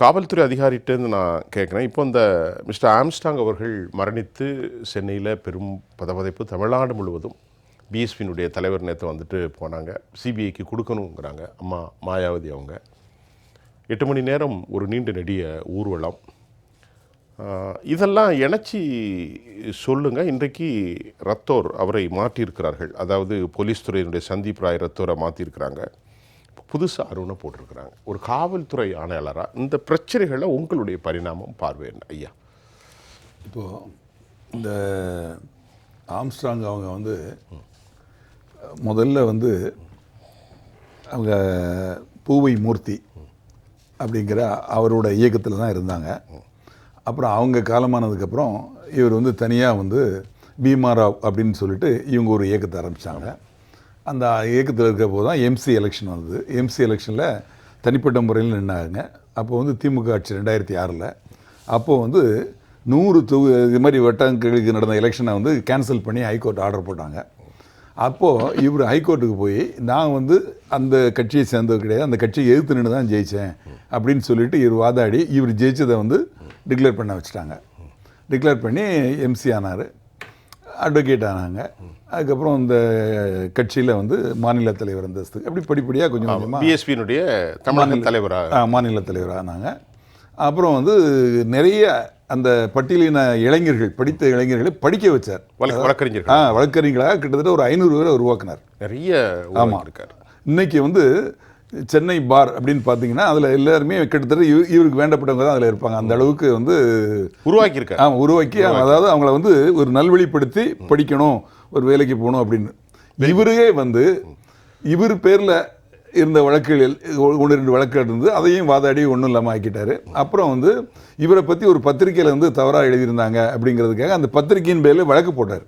காவல்துறை அதிகாரிகிட்டேருந்து நான் கேட்குறேன். இப்போ இந்த மிஸ்டர் ஆம்ஸ்டாங் அவர்கள் மரணித்து சென்னையில் பெரும் பதவதைப்பு தமிழ்நாடு முழுவதும் பிஎஸ்பியினுடைய தலைவர் நேற்று வந்துட்டு போனாங்க. சிபிஐக்கு கொடுக்கணுங்கிறாங்க. அம்மா மாயாவதி அவங்க. எட்டு மணி நேரம் ஒரு நீண்ட நெடிய ஊர்வலம். இதெல்லாம் இணைச்சி சொல்லுங்க. இன்றைக்கு ரத்தோர் அவரை மாற்றியிருக்கிறார்கள். அதாவது போலீஸ் துறையினுடைய சந்தீப் ராய் ரத்தோரை மாற்றியிருக்கிறாங்க. புதுசாக அருணை போட்டிருக்கிறாங்க. ஒரு காவல்துறை ஆணையாளராக இந்த பிரச்சனைகளை உங்களுடைய பரிணாமம் பார்வை ஐயா? இப்போது இந்த ஆம்ஸ்ட்ராங் அவங்க வந்து முதல்ல வந்து அவங்க பூவை மூர்த்தி அப்படிங்கிற அவரோட இயக்கத்தில் தான் இருந்தாங்க. அப்புறம் அவங்க காலமானதுக்கப்புறம் இவர் வந்து தனியாக வந்து பீமாராவ் அப்படின்னு சொல்லிட்டு இவங்க ஒரு இயக்கத்தை ஆரம்பித்தாங்க அந்த இயக்கத்தில் இருக்கிற போது தான் எம்சி எலெக்ஷன் வந்தது. எம்சி எலெக்ஷனில் தனிப்பட்ட முறையில் நின்னாங்க அப்போ வந்து திமுக ஆட்சி ரெண்டாயிரத்தி ஆறில். அப்போது வந்து நூறு தொகு இது மாதிரி வட்டங்களுக்கு நடந்த எலெக்ஷனை வந்து கேன்சல் பண்ணி ஹைகோர்ட் ஆர்டர் போட்டாங்க. அப்போது இவர் ஹைகோர்ட்டுக்கு போய் நான் வந்து அந்த கட்சியை சேர்ந்தது கிடையாது. அந்த கட்சியை எதிர்த்து நின்று தான் ஜெயித்தேன் அப்படின்னு சொல்லிட்டு இவர் வாதாடி இவர் ஜெயிச்சதை வந்து டிக்ளேர் பண்ண வச்சுட்டாங்க. டிக்ளேர் பண்ணி எம்சி ஆனார். அட்வொகேட் ஆனாங்க. அதுக்கப்புறம் இந்த கட்சியில் வந்து மாநில தலைவர் அந்தஸ்து. அப்படி படிப்படியாக கொஞ்சம் கொஞ்சமாக பிஎஸ்பியினுடைய தமிழக தலைவராக ஆ, மாநில தலைவராக ஆனாங்க. அப்புறம் வந்து நிறைய அந்த பட்டியலின இளைஞர்கள் படித்த இளைஞர்களை படிக்க வச்சார். வழக்கு வழக்கறிஞர்கள். ஆ வழக்கறிஞர்களாக கிட்டத்தட்ட ஒரு ஐநூறு பேரை உருவாக்குனார். நிறைய இருக்கார் இன்னைக்கு வந்து சென்னை பார் அப்படின்னு பார்த்தீங்கன்னா அதில் எல்லாருமே கிட்டத்தட்ட இவ- இவருக்கு வேண்டப்பட்டவங்க தான் அதில் இருப்பாங்க. அந்த அளவுக்கு வந்து உருவாக்கியிருக்கார் ஆ உருவாக்கி அதாவது அவங்கள வந்து ஒரு நல்வழிப்படுத்தி படிக்கணும் ஒரு வேலைக்கு போகணும் அப்படின்னு. இவரே வந்து இவர் பேரில் இருந்த வழக்குகள் ஒன்று ரெண்டு வழக்குகள் இருந்து அதையும் வாதாடி ஒன்றும் இல்லாமல் ஆக்கிட்டாரு. அப்புறம் வந்து இவரை பற்றி ஒரு பத்திரிக்கையில் வந்து தவறாக எழுதியிருந்தாங்க அப்படிங்கிறதுக்காக அந்த பத்திரிக்கையின் பேரில் வழக்கு போட்டார்.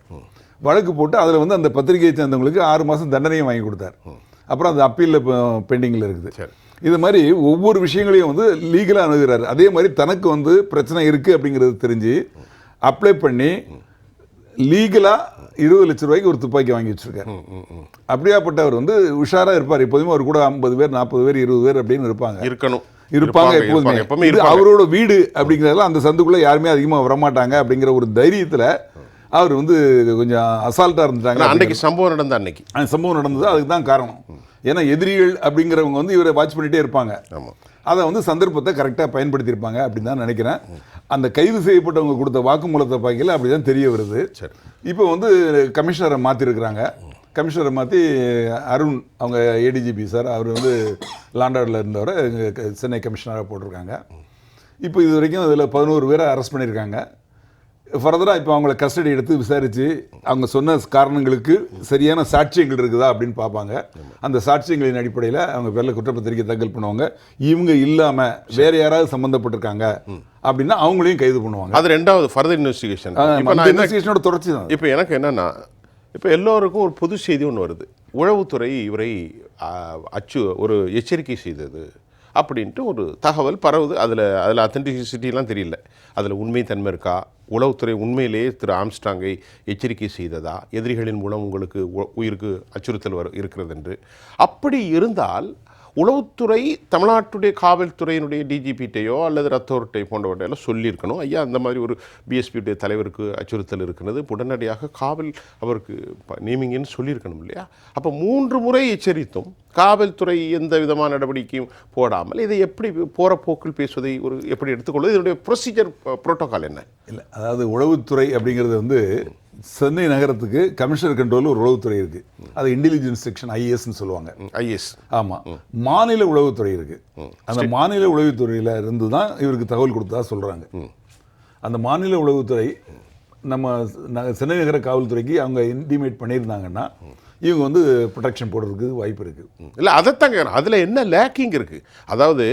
வழக்கு போட்டு அதில் வந்து அந்த பத்திரிகையை சேர்ந்தவங்களுக்கு ஆறு மாதம் தண்டனையும் வாங்கி கொடுத்தார். அப்புறம் அது அப்பீலில் பெண்டிங்கில் இருக்குது. சரி. இது மாதிரி ஒவ்வொரு விஷயங்களையும் வந்து லீகலாக அணுகிறாரு. அதே மாதிரி தனக்கு வந்து பிரச்சனை இருக்குது அப்படிங்கிறது தெரிஞ்சு அப்ளை பண்ணி லீகலாக இருபது லட்ச ரூபாய்க்கு ஒரு துப்பாக்கி வாங்கி வச்சிருக்காரு. அப்படியாப்பட்டவர் வந்து உஷாராக இருப்பார். எப்போதுமே அவர் கூட ஐம்பது பேர் நாற்பது பேர் இருபது பேர் அப்படின்னு இருப்பாங்க. இருக்கணும். இருப்பாங்க எப்போதுமே. அவரோட வீடு அப்படிங்கிறதுல அந்த சந்துக்குள்ள யாருமே அதிகமாக வரமாட்டாங்க அப்படிங்கிற ஒரு தைரியத்துல அவர் வந்து கொஞ்சம் அசால்ட்டா இருந்துட்டாங்க ஆனா, அன்னைக்கு சம்பவம் நடந்த அன்னைக்கு. அந்த சம்பவம் நடந்தது அதுக்கு தான் காரணம். ஏன்னா எதிரிகள் அப்படிங்கிறவங்க வந்து இவரை வாட்ச் பண்ணிட்டே இருப்பாங்க. அதை வந்து சந்தர்ப்பத்தை கரெக்டாக பயன்படுத்தியிருப்பாங்க அப்படின்னு தான் நினைக்கிறேன். அந்த கைது செய்யப்பட்டவங்க கொடுத்த வாக்குமூலத்தை பார்க்கல அப்படி தான் தெரிய வருது. சரி. இப்போ வந்து கமிஷனரை மாற்றிருக்கிறாங்க கமிஷனரை மாற்றி அருண் அவங்க ஏடிஜிபி சார் அவர் வந்து லாண்டாடில் இருந்தவரை சென்னை கமிஷனராக போட்டிருக்காங்க. இப்போ இது வரைக்கும் இதில் பதினோரு பேரை அரெஸ்ட் பண்ணியிருக்காங்க. ஃபர்தராக இப்போ அவங்கள கஸ்டடி எடுத்து விசாரித்து அவங்க சொன்ன காரணங்களுக்கு சரியான சாட்சியங்கள் இருக்குதா அப்படின்னு பார்ப்பாங்க. அந்த சாட்சியங்களின் அடிப்படையில் அவங்க பேரில் குற்றப்பத்திரிக்கை தாக்கல் பண்ணுவாங்க. இவங்க இல்லாமல் வேற யாராவது சம்மந்தப்பட்டிருக்காங்க அப்படின்னா அவங்களையும் கைது பண்ணுவாங்க. அது ரெண்டாவது ஃபர்தர் இன்வெஸ்டிகேஷன் இன்வெஸ்டிகேஷனோட தொடர்ச்சி தான். இப்போ எனக்கு என்னன்னா இப்போ எல்லோருக்கும் ஒரு பொது செய்தி ஒன்று வருது. உளவுத்துறை இவரை அச்சு ஒரு எச்சரிக்கை செய்தது அப்படின்ட்டு ஒரு தகவல் பரவுது. அதில் அதில் அத்தன்டிசிட்டிலாம் தெரியல. அதில் உண்மை தன்மை இருக்கா? உளவுத்துறை உண்மையிலேயே திரு ஆம்ஸ்டாங்கை எச்சரிக்கை செய்ததா? எதிரிகளின் மூலம் உங்களுக்கு உ- உயிருக்கு அச்சுறுத்தல் வரு இருக்கிறது என்று. அப்படி இருந்தால் உளவுத்துறை தமிழ்நாட்டுடைய காவல்துறையினுடைய டிஜிபிட்டையோ அல்லது ரத்தோர்ட்டை போன்றவற்றையெல்லாம் சொல்லியிருக்கணும். ஐயா அந்த மாதிரி ஒரு பிஎஸ்பியுடைய தலைவருக்கு அச்சுறுத்தல் இருக்கிறது. உடனடியாக காவல் அவருக்கு ப- நியமிங்கன்னு சொல்லியிருக்கணும் இல்லையா? அப்போ மூன்று முறை எச்சரித்தும் காவல்துறை எந்த விதமான நடவடிக்கையும் போடாமல் இதை எப்படி போகிற போக்கில் பேசுவதை ஒரு எப்படி எடுத்துக்கொள்வது? இதனுடைய ப்ரொசீஜர் புரோட்டோகால் என்ன? இல்லை அதாவது உளவுத்துறை அப்படிங்கிறது வந்து சென்னை நகரத்துக்கு கமிஷனர் கண்ட்ரோல் ஒரு உளவுத்துறை இருக்கு. அது இன்டெலிஜென்ஸ் செக்ஷன் ஐஏஎஸ்ன்னு சொல்லுவாங்க. ஐஎஸ் ஆமா. மாநில உளவுத்துறை இருக்கு. அந்த மாநில உளவுத்துறையில இருந்து தான் இவருக்கு தகவல் கொடுத்ததா சொல்றாங்க. அந்த மாநில உளவுத்துறை நம்ம சென்னை நகர காவல்துறைக்கு அவங்க இன்டிமேட் பண்ணியிருந்தாங்கன்னா இவங்க வந்து ப்ரொடெக்ஷன் போடுறதுக்கு வாய்ப்பு இருக்கு. இல்லை அதைத்தான் கேட்குறேன் அதில் என்ன லேக்கிங் இருக்குது அதாவது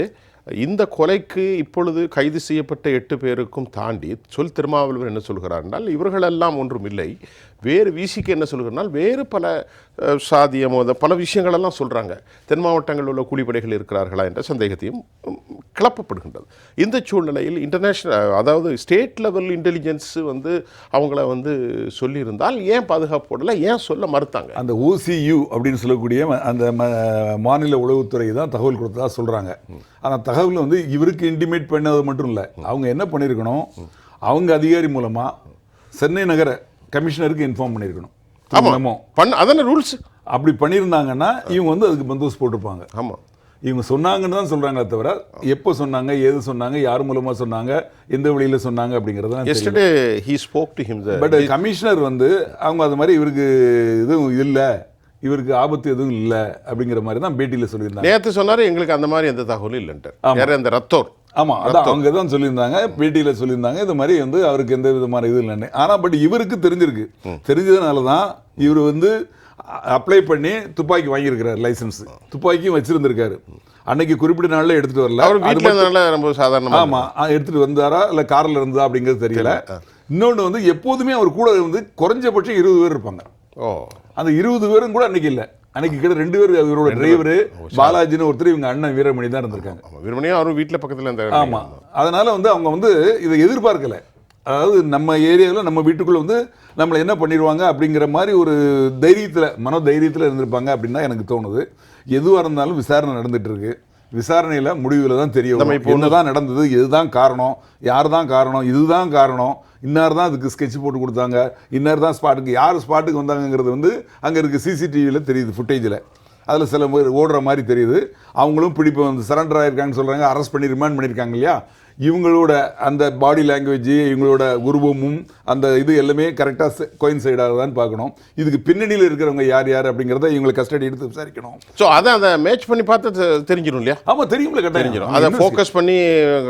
இந்த கொலைக்கு இப்பொழுது கைது செய்யப்பட்ட எட்டு பேருக்கும் தாண்டி சொல் திருமாவளவன் என்ன சொல்கிறார் என்றால் இவர்களெல்லாம் ஒன்றும் இல்லை. வேறு விசிக்கு என்ன சொல்கிறனால் வேறு பல சாதிய மோத பல விஷயங்களெல்லாம் சொல்கிறாங்க தென் மாவட்டங்களில் உள்ள கூலிப்படைகள் இருக்கிறார்களா என்ற சந்தேகத்தையும் கிளப்பப்படுகின்றது. இந்த சூழ்நிலையில் இன்டர்நேஷ்னல் அதாவது ஸ்டேட் லெவல் இன்டெலிஜென்ஸ் வந்து அவங்கள வந்து சொல்லியிருந்தால் ஏன் பாதுகாப்பு போடல ஏன் சொல்ல மறுத்தாங்க? அந்த ஓசியு அப்படின்னு சொல்லக்கூடிய அந்த மாநில உளவுத்துறை தான் தகவல் கொடுத்ததா சொல்கிறாங்க ஆனால் தகவல் வந்து இவருக்கு இன்டிமேட் பண்ணது மட்டும் இல்லை. அவங்க என்ன பண்ணியிருக்கணும் அவங்க அதிகாரி மூலமாக சென்னை நகர கமிஷனருக்கு இன்ஃபார்ம் பண்ணியிருக்கணும் என்னமோ. பண்ண அதான ரூல்ஸ் அப்படி பண்ணியிருந்தாங்கன்னா இவங்க வந்து அதுக்கு பந்தோஸ் போட்டிருப்பாங்க. ஆமாம் இவங்க சொன்னாங்கன்னு தான் சொல்றாங்களே தவிர எப்போ சொன்னாங்க ஏது சொன்னாங்க யார் மூலமா சொன்னாங்க எந்த வழியில சொன்னாங்க அப்படிங்கிறது yesterday he spoke to him but commissioner வந்து அவங்க அது மாதிரி இவருக்கு எதுவும் இல்லை இவருக்கு ஆபத்து எதுவும் இல்லை அப்படிங்கிற மாதிரி தான் பேட்டியில் சொல்லியிருந்தாங்க. நேத்து சொன்னாரு எங்களுக்கு அந்த மாதிரி எந்த தகவலும் இல்லைன்ட்டு வேற அந்த ரத்தோர். ஆமா அதான் அவங்க தான் சொல்லியிருந்தாங்க பேட்டியில் சொல்லியிருந்தாங்க இது மாதிரி வந்து அவருக்கு எந்த விதமான இது இல்லைன்னு. ஆனா பட் இவருக்கு தெரிஞ்சிருக்கு. தெரிஞ்சதுனால தான் இவர் வந்து அப்ளை பண்ணி துப்பாக்கி வாங்கியிருக்கிறார் லைசன்ஸ் துப்பாக்கியும் வச்சிருந்திருக்காரு. அன்னைக்கு குறிப்பிட்ட நாள்ல எடுத்துட்டு வரல. அவர் வீட்டில் ரொம்ப சாதாரணமா ஆமா ஆ, எடுத்துட்டு வந்தாரா இல்ல கார்ல இருந்தா அப்படிங்கிறது தெரியல. இன்னொன்னு வந்து எப்போதுமே அவர் கூட வந்து குறைஞ்சபட்சம் இருபது பேர் இருப்பாங்க. ஓ. அந்த இருபது பேரும் கூட அன்னைக்கு இல்ல. அன்னைக்கு கிட்ட ரெண்டு பேர் இவரோட டிரைவர் பாலாஜின்னு ஒருத்தர் இவங்க அண்ணன் வீரமணி தான் இருந்திருக்காங்க. ஆமா விரும்பணியும் அவரும் வீட்டில் பக்கத்தில் இந்த ஆமா. அதனால வந்து அவங்க வந்து இதை எதிர்பார்க்கல. அதாவது நம்ம ஏரியாவில் நம்ம வீட்டுக்குள்ள வந்து நம்மளை என்ன பண்ணிடுவாங்க அப்படிங்கிற மாதிரி ஒரு தைரியத்தில் மன தைரியத்தில் இருந்திருப்பாங்க அப்படின்னு தான் எனக்கு தோணுது. எதுவாக இருந்தாலும் விசாரணை நடந்துட்டு இருக்கு. விசாரணையில் முடிவில் தான் தெரிய நம்ம வரும் இப்போ என்னதான் நடந்தது இதுதான் காரணம் யார் தான் காரணம் இதுதான் காரணம் இன்னார் தான் அதுக்கு ஸ்கெட்ச் போட்டு கொடுத்தாங்க. இன்னார் தான் ஸ்பாட்டுக்கு யார் ஸ்பாட்டுக்கு வந்தாங்கங்கிறது வந்து அங்கே இருக்குது சிசிடிவியில் தெரியுது ஃபுட்டேஜில் அதில் சில பேர் ஓடுற மாதிரி தெரியுது. அவங்களும் பிடிப்பு வந்து சரண்டர் ஆகிருக்காங்கன்னு சொல்கிறாங்க அரெஸ்ட் பண்ணி ரிமாண்ட் பண்ணியிருக்காங்க இல்லையா? இவங்களோட அந்த பாடி லாங்குவேஜ் இவங்களோட உருவமும் அந்த இது எல்லாமே கரெக்டாக கோயின் சைடாகுதான்னு பார்க்கணும். இதுக்கு பின்னணியில் இருக்கிறவங்க யார் யார் அப்படிங்கிறத இவங்களை கஸ்டடி எடுத்து விசாரிக்கணும். ஸோ அதை அதை மேட்ச் பண்ணி பார்த்தா தெரிஞ்சிடும் இல்லையா? ஆமாம் தெரியும்ல கட்டாயம். தெரிஞ்சிடும் அதை ஃபோக்கஸ் பண்ணி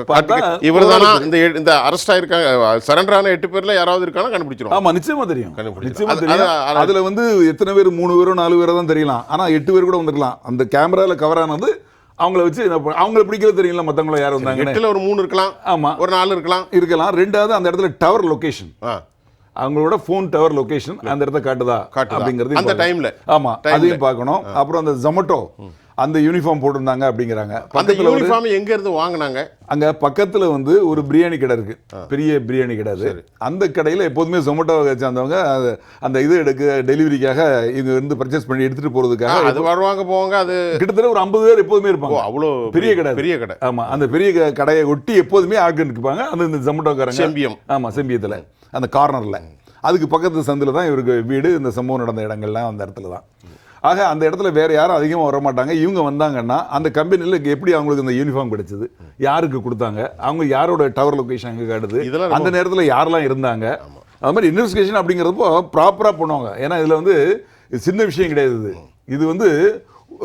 பார்த்தா இவர் தானா இந்த இந்த அரெஸ்ட் ஆயிருக்காங்க சரண்டர் ஆன எட்டு பேர்ல யாராவது தெரியும். கண்டுபிடிச்சிடும். நிச்சயமா அது- தெரியும். அது- அது- அதுல வந்து எத்தனை பேர்? மூணு பேரோ நாலு பேரோ தான் தெரியலாம். ஆனா எட்டு பேர் கூட வந்திருக்கலாம். அந்த கேமரால கவர் ஆனது அவங்கள வச்சு என்ன அவங்கள பிடிக்கிறது தெரியல மத்தவங்கள யார் வந்தாங்க எட்டுல ஒரு மூணு இருக்கலாம் ஆமா. ஒரு நாலு இருக்கலாம். இருக்கலாம். ரெண்டாவது அந்த இடத்துல டவர் லொகேஷன் அவங்களோட ஃபோன் டவர் லொகேஷன் அந்த இடத்த காட்டுதா. அப்படிங்கிறது அந்த timeல. ஆமா அதையும் பார்க்கணும் அப்புறம் அந்த ஜொமட்டோ அந்த யூனிஃபார்ம் போட்டிருந்தாங்க அப்படிங்கிறாங்க. அந்த பக்கத்துல யூனிஃபார்ம் எங்க இருந்து வாங்குனாங்க? அங்க பக்கத்துல வந்து ஒரு பிரியாணி கடை இருக்கு. பெரிய பிரியாணி கடை அது. அந்த கடையில எப்போதுமே ஜொமேட்டோ சேர்ந்தவங்க அந்த இது எடுக்க டெலிவரிக்காக இங்க இருந்து பர்ச்சேஸ் பண்ணி எடுத்துட்டு போறதுக்காக அது வருவாங்க போவாங்க அது கிட்டத்தட்ட ஒரு ஐம்பது பேர் எப்போதுமே இருப்பாங்க. அவ்வளோ பெரிய கடை. பெரிய கடை. ஆமா அந்த பெரிய கடையை ஒட்டி எப்போதுமே ஆட்கள் இருப்பாங்க அந்த இந்த ஜொமேட்டோக்காரங்க செம்பியம். ஆமா செம்பியத்துல. அந்த கார்னர்ல அதுக்கு பக்கத்து சந்தில தான் இவருக்கு வீடு. இந்த சம்பவம் நடந்த இடங்கள்லாம் அந்த இடத்துல தான். ஆக அந்த இடத்துல வேற யாரும் அதிகமாக வர மாட்டாங்க. இவங்க வந்தாங்கன்னா அந்த கம்பெனியில் எப்படி அவங்களுக்கு இந்த யூனிஃபார்ம் கிடைச்சது? யாருக்கு கொடுத்தாங்க? அவங்க யாரோட டவர் லொகேஷன் அங்கே காட்டுது? இதெல்லாம் அந்த நேரத்தில் யாரெல்லாம் இருந்தாங்க? அது மாதிரி இன்வெஸ்டிகேஷன் அப்படிங்கிறப்போ ப்ராப்பராக பண்ணுவாங்க. ஏன்னா இதில் வந்து சின்ன விஷயம் கிடையாது இது. வந்து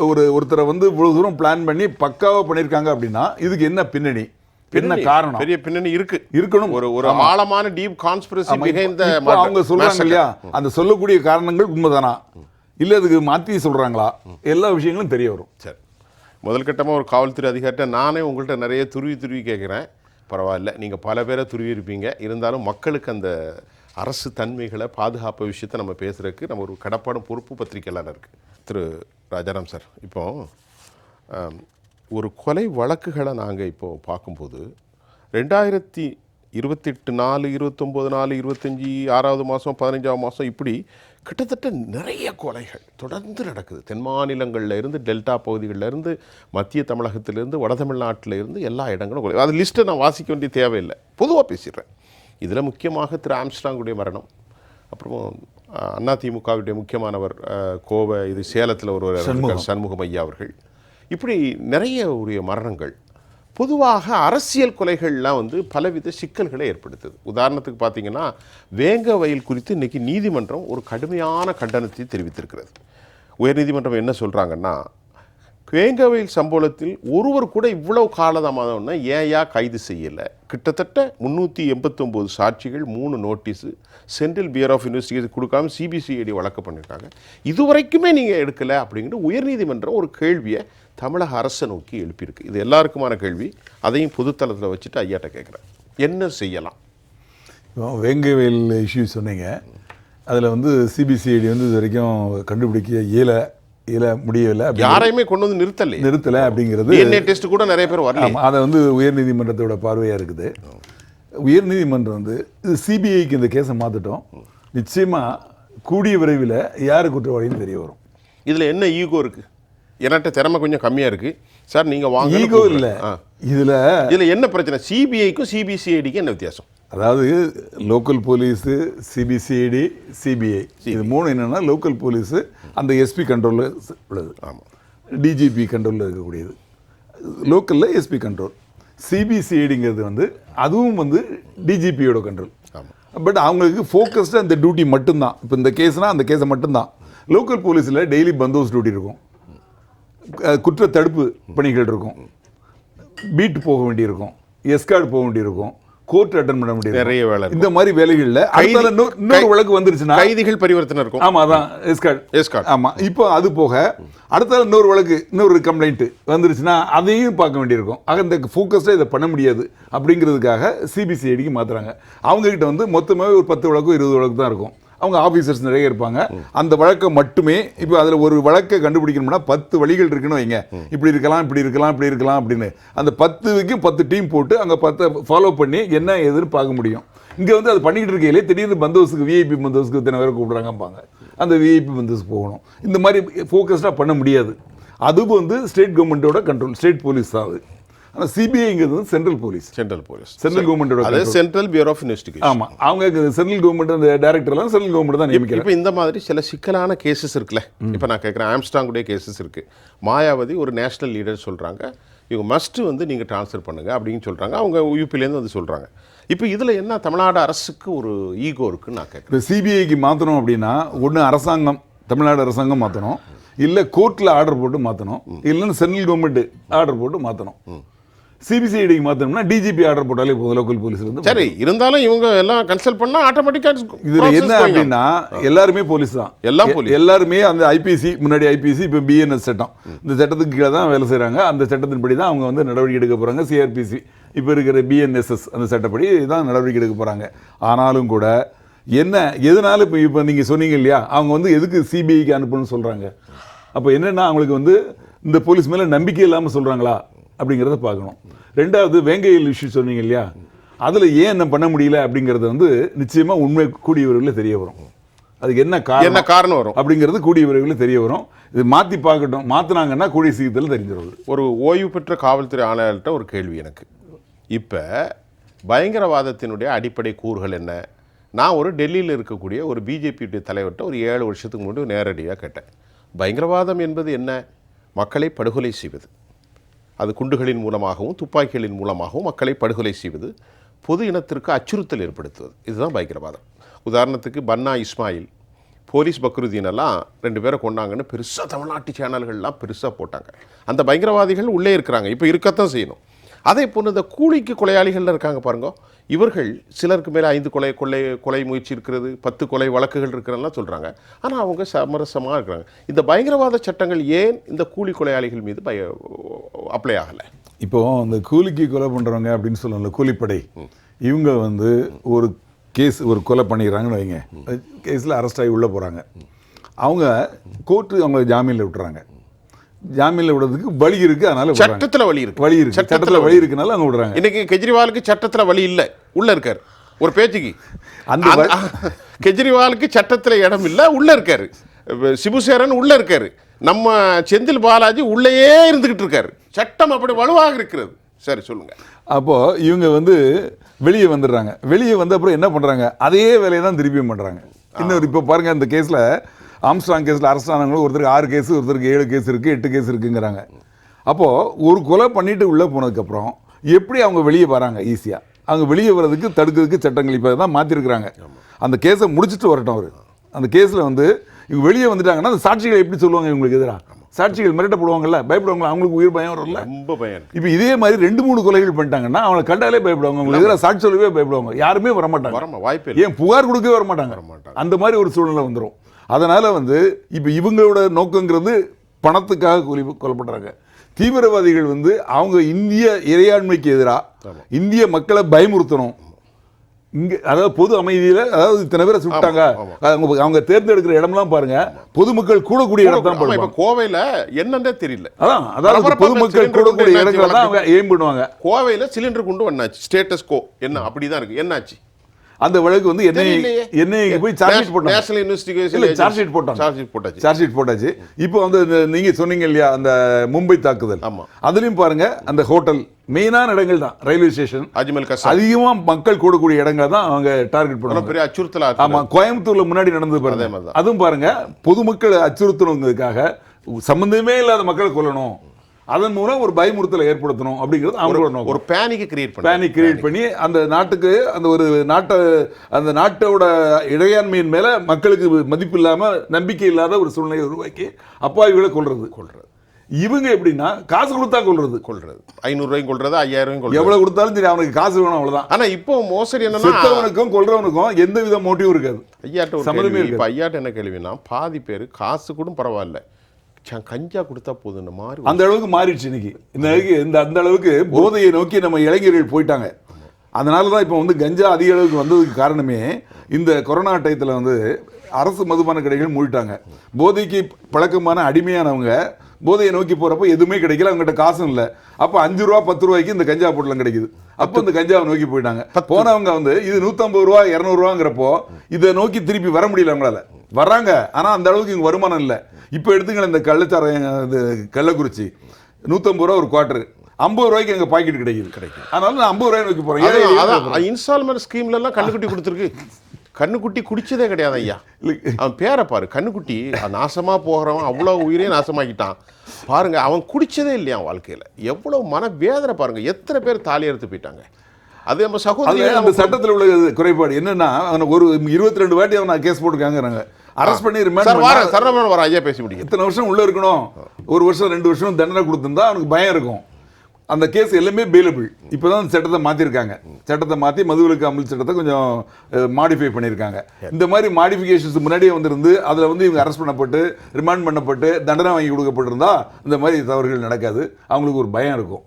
ஒரு ஒருத்தரை வந்து இவ்வளவு தூரம் பிளான் பண்ணி பக்காவாக பண்ணியிருக்காங்க அப்படின்னா இதுக்கு என்ன பின்னணி? என்ன காரணம்? பெரிய பின்னணி இருக்கு. இருக்கணும். ஒரு ஒரு ஆழமான டீப் கான்ஸ்பிரசி அவங்க சொல்றாங்க இல்லையா? அந்த சொல்லக்கூடிய காரணங்கள் உண்மைதானா? இல்லை அதுக்கு மாற்றி சொல்கிறாங்களா எல்லா விஷயங்களும் தெரிய வரும். சரி. முதல்கட்டமாக ஒரு காவல்துறை அதிகாரிட்ட நானே உங்கள்கிட்ட நிறைய துருவி துருவி கேட்குறேன் பரவாயில்ல. நீங்கள் பல பேரை துருவி இருப்பீங்க இருந்தாலும் மக்களுக்கு அந்த அரசு தன்மைகளை பாதுகாப்பு விஷயத்தை நம்ம பேசுகிறதுக்கு நம்ம ஒரு கடப்பாடும் பொறுப்பு பத்திரிக்கையெல்லாம் இருக்குது திரு ராஜாராம் சார் இப்போ ஒரு கொலை வழக்குகளை நாங்கள் இப்போ பார்க்கும்போது ரெண்டாயிரத்தி இருபத்தெட்டு நாலு இருபத்தொம்போது நாலு இருபத்தஞ்சி ஆறாவது மாதம் பதினஞ்சாவது மாதம் இப்படி கிட்டத்தட்ட நிறைய கொலைகள் தொடர்ந்து நடக்குது. தென் மாநிலங்கள்ல இருந்து டெல்டா பகுதிகளில் இருந்து மத்திய தமிழகத்திலிருந்து வட தமிழ்நாட்டில் இருந்து எல்லா இடங்களும் கொலை. அது லிஸ்ட்டை நான் வாசிக்க வேண்டிய தேவையில்லை. பொதுவாக பேசிடுறேன். இதில் முக்கியமாக திரு ஆம்ஸ்டாங்குடைய மரணம் அப்புறம் அஹ், அதிமுகவுடைய முக்கியமானவர் கோவை இது சேலத்தில் ஒருவர் சண்முகம் ஐயா அவர்கள். இப்படி நிறைய உரிய மரணங்கள் பொதுவாக அரசியல் கொலைகள்லாம் வந்து பலவித சிக்கல்களை ஏற்படுத்துது. உதாரணத்துக்கு பார்த்தீங்கன்னா வேங்க வயல் குறித்து இன்னைக்கு நீதிமன்றம் ஒரு கடுமையான கண்டனத்தை தெரிவித்திருக்கிறது. உயர்நீதிமன்றம் என்ன சொல்கிறாங்கன்னா வேங்க வயல் சம்பளத்தில் ஒருவர் கூட இவ்வளவு காலதாமதம்னா ஏயா கைது செய்யலை. கிட்டத்தட்ட முந்நூற்றி எண்பத்தொம்போது சாட்சிகள் மூணு notice central bureau of investigation கொடுக்காம சிபிசிஐடி வழக்கு பண்ணியிருக்காங்க இதுவரைக்குமே நீங்கள் எடுக்கலை அப்படிங்கிட்டு உயர்நீதிமன்றம் ஒரு கேள்வியை தமிழக அரசை நோக்கி எழுப்பியிருக்கு. இது எல்லாருக்குமான கேள்வி. அதையும் பொதுத்தளத்தில் வச்சுட்டு ஐயாட்ட கேட்குறேன் என்ன செய்யலாம்? இப்போ வேங்கவேல் இஷ்யூ சொன்னீங்க. அதில் வந்து சிபிசிஐடி வந்து இது வரைக்கும் கண்டுபிடிக்க இயல இயல முடியலை யாரையுமே கொண்டு வந்து நிறுத்தலை. நிறுத்தலை அப்படிங்கிறது டிஎன்ஏ டெஸ்ட் கூட நிறைய பேர் வரல ஆமாம் அதை வந்து உயர்நீதிமன்றத்தோட பார்வையாக இருக்குது. உயர்நீதிமன்றம் வந்து இது சிபிஐக்கு இந்த கேஸை மாற்றிட்டோம் நிச்சயமாக கூடிய விரைவில் யார் குற்றவாளின்னு தெரிய வரும். இதுல என்ன ஈகோ இருக்கு? என்கிட்ட திறமை கொஞ்சம் கம்மியா இருக்கு. சார் நீங்க வாங்க ஈகோ இல்லை. இதில் இதுல என்ன பிரச்சனை? சிபிஐக்கும் சிபிசிஐடிக்கும் என்ன வித்தியாசம்? அதாவது லோக்கல் போலீஸு சிபிசிஐடி சிபிஐ இது மூணு என்னென்னா லோக்கல் போலீஸு அந்த எஸ்பி கண்ட்ரோலில் உள்ளது. ஆமா. டிஜிபி கண்ட்ரோலில் இருக்கக்கூடியது. லோக்கலில் எஸ்பி கண்ட்ரோல் சிபிசிஐடிங்கிறது வந்து அதுவும் வந்து டிஜிபியோட கண்ட்ரோல் ஆமா. பட் அவங்களுக்கு ஃபோக்கஸ்டு அந்த டியூட்டி மட்டும்தான். இப்போ இந்த கேஸ்னால் அந்த கேஸை மட்டும்தான். லோக்கல் போலீஸில் டெய்லி பந்தோஸ் டியூட்டி இருக்கும். குற்ற தடுப்பு பணிகள் இருக்கும். பீட் போக வேண்டியிருக்கும். எஸ்கார்டு போக வேண்டியிருக்கும். கோர்ட் அட்டன் பண்ண வேண்டியிருக்கும். நிறைய வேலை. இந்த மாதிரி வேலைகளில் அடுத்தால இன்னொரு வழக்கு வந்துருச்சுன்னா கைதிகள் பரிவர்த்தனை இருக்கும். ஆமா அதான். எஸ்கார்டு. எஸ்கார்ட். ஆமா. இப்போ அது போக அடுத்த இன்னொரு வழக்கு இன்னொரு கம்ப்ளைண்ட் வந்துருச்சுன்னா அதையும் பார்க்க வேண்டியிருக்கும். ஆக இந்த ஃபோக்கஸ்டாக இதை பண்ண முடியாது அப்படிங்கிறதுக்காக சிபிசிஐடிக்கு மாத்துறாங்க. அவங்க கிட்ட வந்து மொத்தமாகவே ஒரு பத்து வழக்கு இருபது வழக்கு தான் இருக்கும். அவங்க ஆஃபீஸர்ஸ் நிறைய இருப்பாங்க. அந்த வழக்கை மட்டுமே இப்போ அதில் ஒரு வழக்கை கண்டுபிடிக்கணும்னா பத்து வழிகள் இருக்குன்னு வைங்க. இப்படி இருக்கலாம் இப்படி இருக்கலாம் இப்படி இருக்கலாம் அப்படின்னு. அந்த பத்துக்கு பத்து டீம் போட்டு அங்கே பத்தை ஃபாலோ பண்ணி என்ன ஏதுன்னு பார்க்க முடியும். இங்கே வந்து அது பண்ணிக்கிட்டு இருக்கையிலே திடீர்னு பந்தோஸுக்கு விஐபி பந்தோஸுக்கு இத்தனை பேர் கூப்பிட்றாங்கப்பாங்க அந்த விஐபி பந்தோபஸ்து போகணும். இந்த மாதிரி ஃபோக்கஸ்டாக பண்ண முடியாது. அதுவும் வந்து ஸ்டேட் கவர்மெண்ட்டோட கண்ட்ரோல் ஸ்டேட் போலீஸ் தான் அது. ஆனால் சிபிஐங்கிறது central police central police central கவர்மெண்ட்டோட அது சென்ட்ரல் பியூரோ ஆஃப் இன்வெஸ்டிகேஷன் ஆமா. அவங்க சென்ட்ரல் கவர்மெண்ட் அந்த டைரக்டர்லாம் சென்ட்ரல் கவர்மெண்ட் தான் நியமிக்கிறாங்க. இப்போ இந்த மாதிரி சில சிக்கலான கேசஸ் இருக்குல்ல. இப்போ நான் கேட்குறேன் ஆம்ஸ்டாங்குடைய கேசஸ் இருக்கு. மாயாவதி ஒரு நேஷனல் லீடர் சொல்றாங்க இவங்க மஸ்ட் வந்து நீங்க ட்ரான்ஸ்ஃபர் பண்ணுங்க அப்படின்னு சொல்றாங்க. அவங்க யூபிலேருந்து வந்து சொல்றாங்க. இப்போ இதுல என்ன தமிழ்நாடு அரசுக்கு ஒரு ஈகோ இருக்குன்னு நான் கேட்குறேன் இப்போ சிபிஐக்கு மாற்றணும் அப்படின்னா ஒன்று அரசாங்கம் தமிழ்நாடு அரசாங்கம் மாற்றணும் இல்லை கோர்ட்டில் ஆர்டர் போட்டு மாற்றணும் இல்லைன்னா சென்ட்ரல் கவர்மெண்ட் ஆர்டர் போட்டு மாற்றணும் சிபிசிஐடிக்கு மாற்றணும்னா டிஜிபி ஆர்டர் போட்டாலே போதும் லோக்கல் போலீஸ்ல இருந்து சரி இருந்தாலும் இவங்க எல்லாம் கன்சல்ட் பண்ணா ஆட்டோமேட்டிக்காக இதுல என்ன அப்படின்னா எல்லாருமே போலீஸ் தான். எல்லாம். எல்லாருமே அந்த ஐபிசி முன்னாடி ஐபிசி இப்போ பிஎன்எஸ் சட்டம். இந்த சட்டத்துக்கு கீழே தான் வேலை செய்றாங்க. அந்த சட்டத்தின்படி தான் அவங்க வந்து நடவடிக்கை எடுக்க போறாங்க. சிஆர்பிசி இப்போ இருக்கிற பிஎன்எஸ்எஸ் அந்த சட்டப்படி தான் நடவடிக்கை எடுக்க போறாங்க. ஆனாலும் கூட என்ன எதனால இப்போ இப்போ நீங்க சொன்னீங்க இல்லையா? அவங்க வந்து எதுக்கு சிபிஐக்கு அனுப்பணும்னு சொல்றாங்க? அப்போ என்னன்னா அவங்களுக்கு வந்து இந்த போலீஸ் மேல நம்பிக்கை இல்லாம சொல்றாங்களா? அப்படிங்கிறத பார்க்கணும். ரெண்டாவது வேங்கையில் இஷ்யூ சொன்னீங்க இல்லையா? அதுல ஏன் என்ன பண்ண முடியல அப்படிங்கிறது வந்து நிச்சயமா உண்மை கூடிய விரைவில் தெரிய வரும். அதுக்கு என்ன என்ன காரணம் காரணம் வரும்? அப்படிங்கிறது கூடிய விரைவில் தெரிய வரும். இது மாத்தி பார்க்கட்டும். மாத்துனாங்கன்னா கூடிய சீக்கிரத்தில் தெரிஞ்சிடும் ஒரு ஓய்வு பெற்ற காவல்துறை ஆணையாளர்கிட்ட ஒரு கேள்வி எனக்கு. இப்போ பயங்கரவாதத்தினுடைய அடிப்படை கூறுகள் என்ன? நான் ஒரு டெல்லியில் இருக்கக்கூடிய ஒரு பிஜேபி தலைவர்கிட்ட ஒரு ஏழு வருஷத்துக்கு முன்னாடி நேரடியாக கேட்டேன். பயங்கரவாதம் என்பது என்ன? மக்களை படுகொலை செய்வது. அது குண்டுகளின் மூலமாகவும் துப்பாக்கிகளின் மூலமாகவும் மக்களை படுகொலை செய்வது பொது இனத்திற்கு அச்சுறுத்தல் ஏற்படுத்துவது. இதுதான் பயங்கரவாதம். உதாரணத்துக்கு பன்னா இஸ்மாயில் போலீஸ் பக்ருதீன் எல்லாம் ரெண்டு பேரை கொண்டாங்கன்னு பெருசாக தமிழ்நாட்டு சேனல்கள்லாம் பெருசாக போட்டாங்க. அந்த பயங்கரவாதிகள் உள்ளே இருக்கிறாங்க. இப்போ இருக்கத்தான் செய்யணும். அதே போன்று இந்த கூலிக்கு கொலையாளிகள் இருக்காங்க பாருங்க. இவர்கள் சிலருக்கு மேலே ஐந்து கொலை கொள்ளை கொலை முயற்சி இருக்கிறது பத்து கொலை வழக்குகள் இருக்கிறதெல்லாம் சொல்கிறாங்க ஆனால் அவங்க சமரசமாக இருக்கிறாங்க. இந்த பயங்கரவாத சட்டங்கள் ஏன் இந்த கூலி கொலையாளிகள் மீது பய அப்ளை ஆகலை? இப்போ அந்த கூலிக்கு கொலை பண்ணுறவங்க அப்படின்னு சொல்லல கூலிப்படை. இவங்க வந்து ஒரு கேஸ் ஒரு கொலை பண்ணிடுறாங்கன்னு வைங்க. கேஸில் அரெஸ்ட் ஆகி உள்ளே போகிறாங்க அவங்க கோர்ட்டு அவங்க ஜாமீனில் விட்டுறாங்க. ஜாமீனில் விடுறதுக்கு வழி இருக்கு அதனால. சட்டத்தில் வழி இருக்கு. வழி இருக்கு. சட்டத்தில் வழி இருக்குனால அவங்க விடுறாங்க. இன்னைக்கு கெஜ்ரிவாலுக்கு சட்டத்தில் வழி இல்லை. உள்ள இருக்காரு. ஒரு பேச்சுக்கு. அந்த அந்த- கெஜ்ரிவாலுக்கு சட்டத்தில் இடம் இல்லை உள்ள இருக்காரு. சிபுசேரன் உள்ள இருக்காரு. நம்ம செந்தில் பாலாஜி உள்ளேயே இருந்துகிட்டு இருக்காரு. சட்டம் அப்படி வலுவாக இருக்கிறது. சரி சொல்லுங்க. அப்போ இவங்க வந்து வெளியே வந்துடுறாங்க. வெளியே வந்த அப்புறம் என்ன பண்றாங்க? அதே வேலையை தான் திருப்பியும் பண்றாங்க. இன்னொரு இப்போ பாருங்க இந்த கேஸ்ல ஆம்ஸ்டாங் கேஸ்ல அரெஸ்ட் ஆனவங்களும் ஒருத்தருக்கு ஆறு கேஸ் ஒருத்தருக்கு ஏழு கேஸ் இருக்கு எட்டு கேஸ் இருக்குங்கிறாங்க. அப்போ ஒரு கொலை பண்ணிட்டு உள்ள போனதுக்கு அப்புறம் எப்படி அவங்க வெளியே வராங்க ஈஸியா? அவங்க வெளியே வர்றதுக்கு தடுக்கிறதுக்கு சட்டங்கள் இப்போ தான் மாற்றிருக்கிறாங்க அந்த கேஸை முடிச்சுட்டு வரட்டும் அவர். அந்த கேஸில் வந்து இவங்க வெளியே வந்துட்டாங்கன்னா அந்த சாட்சிகள் எப்படி சொல்லுவாங்க இவங்களுக்கு எதிராக சாட்சிகள் மிரட்டப்படுவாங்கல்ல பயப்படுவாங்களா? அவங்களுக்கு உயிர் பயம் வரும்ல? ரொம்ப பயம். இப்போ இதே மாதிரி ரெண்டு மூணு கொலைகள் பண்ணிட்டாங்கன்னா அவங்களை கண்டாலே பயப்படுவாங்க. அவங்களுக்கு எதிராக சாட்சி சொல்லவே பயப்படுவாங்க. யாருமே வரமாட்டாங்க. வரமா வாய்ப்பே இல்லை. ஏன் புகார் கொடுக்கவே வரமாட்டாங்க. வரமாட்டாங்க. அந்த மாதிரி ஒரு சூழ்நிலை வந்துடும் அதனால வந்து இப்போ இவங்களோட நோக்கங்கிறது பணத்துக்காக கொலை கொலை பண்றாங்க தீவிரவாதிகள் வந்து அவங்க இந்திய இறையாண்மைக்கு எதிராக இந்திய மக்களை பயமுறுத்தணும். தான். இங்க அதாவது பொது அமைதியில அதாவது இத்தனை பேரை சுட்டாங்க. அவங்க அவங்க தேர்ந்தெடுக்கிற இடம்லாம் பாருங்க பொதுமக்கள் கூடக்கூடிய இடம் தான் இப்ப கோவையில என்னன்னே தெரியல. அதான் அதாவது பொதுமக்கள் கூடக்கூடிய இடங்களை தான் அவங்க எய்ம் பண்ணுவாங்க. கோவையில சிலிண்டர் குண்டு என்னாச்சு ஸ்டேட்டஸ் கோ என்ன? அப்படிதான் இருக்கு. என்னாச்சு? அந்த வழக்கு வந்து என்ன தெரியலையே. என்ன போய் சார்ஜ் ஷீட் போட்டாங்க. நேஷனல் இன்வெஸ்டிகேஷன் இல்ல, charge sheet போட்டாங்க. சார்ஜ் ஷீட் போட்டாச்சு. சார்ஜ் ஷீட் போட்டாச்சு. இப்போ வந்து நீங்க சொன்னீங்க இல்லையா அந்த மும்பை தாக்குதல். ஆமா. அதுலயும் பாருங்க அந்த ஹோட்டல் மெயினான இடங்கள் தான் ரயில்வே ஸ்டேஷன். அஜ்மல் கசாப். அதிகமா மக்கள் கூடக்கூடிய இடங்களை தான் அவங்க டார்கெட் பண்ணுவாங்க பெரிய அச்சுறுத்தலா ஆமா கோயம்புத்தூர்ல முன்னாடி நடந்தது பாருங்க. அதுவும் பாருங்க பொதுமக்களை அச்சுறுத்தணுங்கிறதுக்காக சம்பந்தமே இல்லாத மக்களை கொல்லணும். அதன் மூலம் ஒரு பயமுறுத்தலை ஏற்படுத்தணும் அப்படிங்கிறது அவங்களோட நோக்கம். ஒரு பேனிக் கிரியேட் பண்ணி பேனிக் கிரியேட் பண்ணி அந்த நாட்டுக்கு அந்த ஒரு நாட்டை அந்த நாட்டோட இறையாண்மையின் மேல மக்களுக்கு மதிப்பு இல்லாம நம்பிக்கை இல்லாத ஒரு சூழ்நிலையை உருவாக்கி அப்பாவிகளை கொல்றது. கொல்றது. இவங்க எப்படின்னா காசு கொடுத்தா கொள்றது ஐநூறு ரூபாயும் கொள்றது ஐயாயிரம் கொள்றது எவ்வளவு கொடுத்தாலும் சரி அவனுக்கு காசு வேணும் அவ்வளவுதான். ஆனா இப்போ மோசடி என்னன்னா செத்தவனுக்கும் கொல்றவனுக்கும் எந்த வித மோட்டிவ் இருக்காது. ஐயாட்ட சம்மதமே. இப்போ ஐயாட்ட என்ன கேள்வினா பாதி பேர் காசு கூட பரவாயில்ல. கஞ்சா கொடுத்தா போதுன்ற மாதிரி அந்த அளவுக்கு மாறிடுச்சு இன்னைக்கு. இந்த இந்த அந்த அளவுக்கு போதையை நோக்கி நம்ம இளைஞர்கள் போயிட்டாங்க. அதனால தான் இப்போ வந்து கஞ்சா அதிக அளவுக்கு வந்ததுக்கு காரணமே இந்த கொரோனா டயத்தில் வந்து அரசு மதுபான கடைகள் மூடிட்டாங்க போதைக்கு பழக்கமான அடிமையானவங்க போதையை நோக்கி போறப்போ எதுவுமே கிடைக்கல அவங்ககிட்ட காசும் இல்லை. அப்போ அஞ்சு ரூபா பத்து ரூபாய்க்கு இந்த கஞ்சா பொட்டலம் கிடைக்குது. அப்போ இந்த கஞ்சாவை நோக்கி போயிட்டாங்க. போனவங்க வந்து இது நூற்றம்பது ரூபா இரநூறுவாங்கிறப்போ இதை நோக்கி திருப்பி வர முடியல அவங்களால. வர்றாங்க. ஆனால் அந்த அளவுக்கு இங்கே வருமானம் இல்லை. இப்போ எடுத்துங்களேன் இந்த கள்ளச்சாராயம் இது கள்ளக்குறிச்சி. நூற்றம்பது ரூபா ஒரு குவார்டர் ஐம்பது ரூபாய்க்கு எங்க பாக்கெட் கிடைக்குது. கிடைக்கும் அதனால நான் ஐம்பது ரூபாய் நோக்கி போறேன். இன்ஸ்டால்மெண்ட் ஸ்கீம்ல எல்லாம் கண்ணுக்குட்டி கொடுத்துருக்கு. கண்ணுக்குட்டி குடிச்சதே கிடையாது ஐயா. அவன் பேரை பாரு கண்ணுக்குட்டி. அவன் நாசமா போகிறவன் அவ்வளோ உயிரையும் நாசமாக்கிட்டான். பாருங்க அவன் குடிச்சதே இல்லையா வாழ்க்கையில? எவ்வளவு மன வேதனை பாருங்க எத்தனை பேர் தாலி எடுத்து போயிட்டாங்க. அது நம்ம சகோதரி அந்த சட்டத்தில் உள்ள குறைபாடு என்னன்னா அவனை ஒரு இருபத்தி ரெண்டு வாட்டி அவனை கேஸ் போட்டுருக்காங்க அரெஸ்ட் பண்ணி ரிமாண்ட் வர சரண வர ஐயா பேசி முடியும் இத்தனை வருஷம் உள்ள இருக்கணும்? ஒரு வருஷம் ரெண்டு வருஷம் தண்டனை கொடுத்திருந்தா அவனுக்கு பயம் இருக்கும். அந்த கேஸ் எல்லாமே பெயிலபிள் இப்போதான் அந்த சட்டத்தை மாற்றிருக்காங்க சட்டத்தை மாற்றி மதுவிலக்கு அமல் சட்டத்தை கொஞ்சம் மாடிஃபை பண்ணியிருக்காங்க இந்த மாதிரி மாடிஃபிகேஷன்ஸ் முன்னாடியே வந்திருந்து அதில் வந்து இவங்க அரெஸ்ட் பண்ணப்பட்டு ரிமாண்ட் பண்ணப்பட்டு தண்டனை வாங்கி கொடுக்கப்பட்டிருந்தா இந்த மாதிரி தவறுகள் நடக்காது. அவங்களுக்கு ஒரு பயம் இருக்கும்.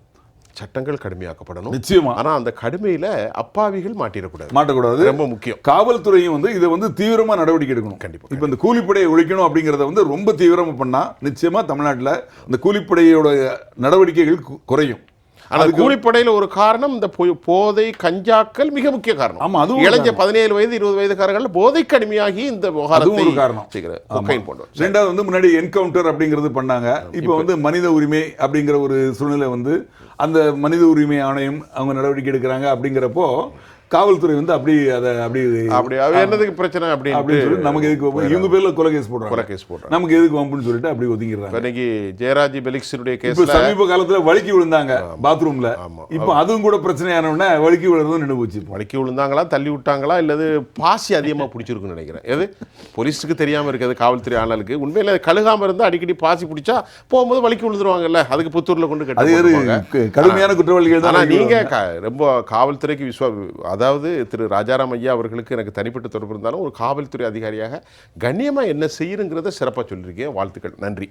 சட்டங்கள் கடுமையாக்கப்படணும். நிச்சயமா. ஆனா அந்த கடுமையில அப்பாவிகள் மாட்டிடக்கூடாது. மாட்டக்கூடாது. ரொம்ப முக்கியம். காவல்துறையும் வந்து இதை வந்து தீவிரமா நடவடிக்கை எடுக்கணும். கண்டிப்பா, இப்போ இந்த கூலிப்படையை ஒழிக்கணும் அப்படிங்கிறத வந்து ரொம்ப தீவிரமா பண்ணா நிச்சயமா தமிழ்நாட்டுல இந்த கூலிப்படையோட நடவடிக்கைகள் குறையும். ஆனா கூலிப்படையில ஒரு காரணம் இந்த போதை கஞ்சாக்கள் மிக முக்கிய காரணம். ஆமா, அதுவும் ஒரு இளைஞ பதினேழு வயது இருபது வயதுக்காரர்கள் போதை கடுமையாகி இந்த விவகாரத்தை ஒரு காரணம். ரெண்டாவது வந்து முன்னாடி என்கவுண்டர் அப்படிங்கிறது பண்ணாங்க. இப்போ வந்து மனித உரிமை அப்படிங்கிற ஒரு சூழ்நிலை வந்து அந்த மனித உரிமை ஆணையம் அவங்க நடவடிக்கை எடுக்கிறாங்க அப்படிங்கிறப்போ காவல்துறை வந்து அப்படி அதை அப்படி அப்படி என்னதுக்கு பிரச்சனை அப்படின்னு அப்படின்னு சொல்லிட்டு நமக்கு எதுக்கு? இவங்க பேர்ல கொலை கேஸ் போடுறாங்க கொலை கேஸ் போடுறாங்க நமக்கு எதுக்கு வம்புன்னு சொல்லிட்டு அப்படி ஒதுங்கிடுறாங்க இன்னைக்கு ஜெயராஜ் பெலிக்ஸனுடைய கேஸ்ல சமீப காலத்துல வழுக்கி விழுந்தாங்க பாத்ரூம்ல. இப்போ அதுவும் கூட பிரச்சனையான உடனே வழுக்கி விழுறதும் நின்று போச்சு. வடக்கி விழுந்தாங்களா தள்ளி விட்டாங்களா இல்லது பாசி அதிகமா பிடிச்சிருக்குன்னு நினைக்கிறேன் எது போலீஸுக்கு தெரியாம இருக்குது காவல்துறை ஆளுக்கு உண்மையில அது கழுகாம இருந்தா அடிக்கடி பாசி பிடிச்சா போகும்போது வலிக்கி விழுந்துருவாங்கல்ல அதுக்கு புத்தூர்ல கொண்டு அது கட்டி ஒரு போட்டுருவாங்க. க- கடுமையான குற்றவாளிகள் தான் ஆனா வழுக்கி நீங்க விழுவாங்க. க- ரொம்ப காவல்துறைக்கு விஸ்வா அதாவது திரு ராஜாராம் ஐயா அவர்களுக்கு எனக்கு தனிப்பட்ட தொடர்பு இருந்தாலும் ஒரு காவல்துறை அதிகாரியாக கண்ணியமாக என்ன செய்யுங்கிறத சிறப்பா சொல்லியிருக்கேன். வாழ்த்துக்கள். நன்றி.